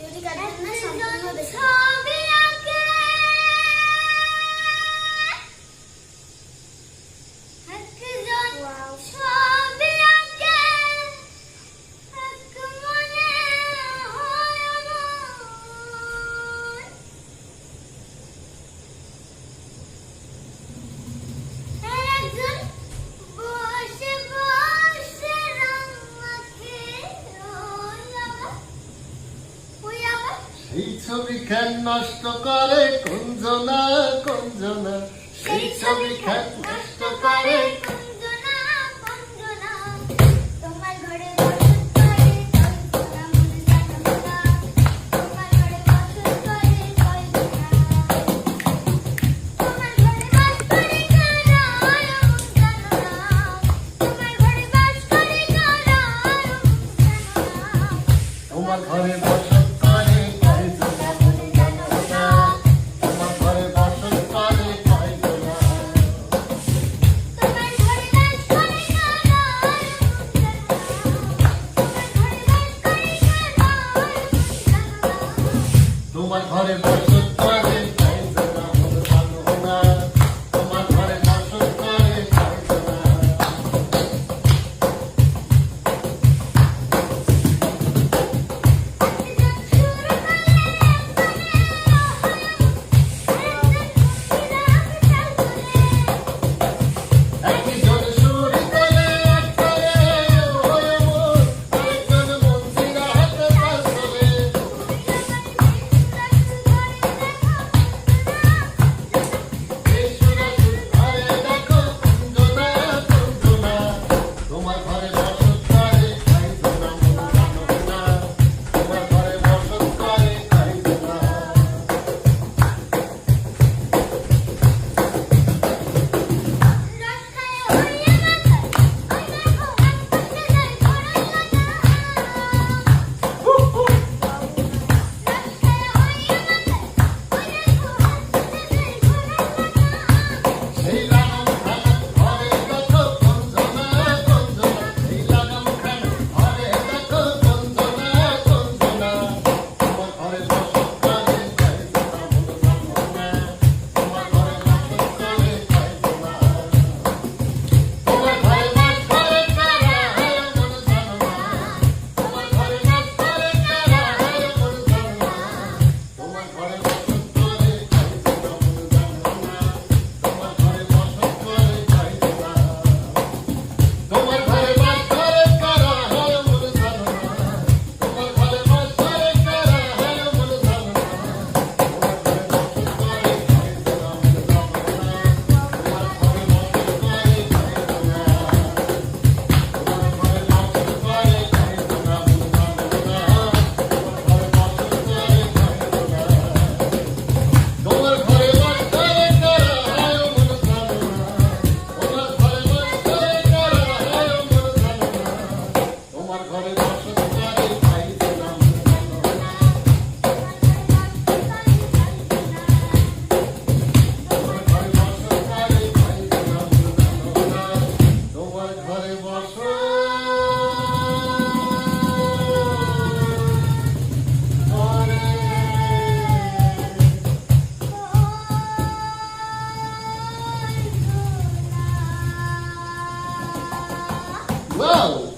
Yürü kadınla şampiyonu da. সেই ছবি খ্যান নষ্ট করে কুঞ্জনা কুঞ্জনা। সেই ছবি খ্যান নষ্ট my heart and my Uau!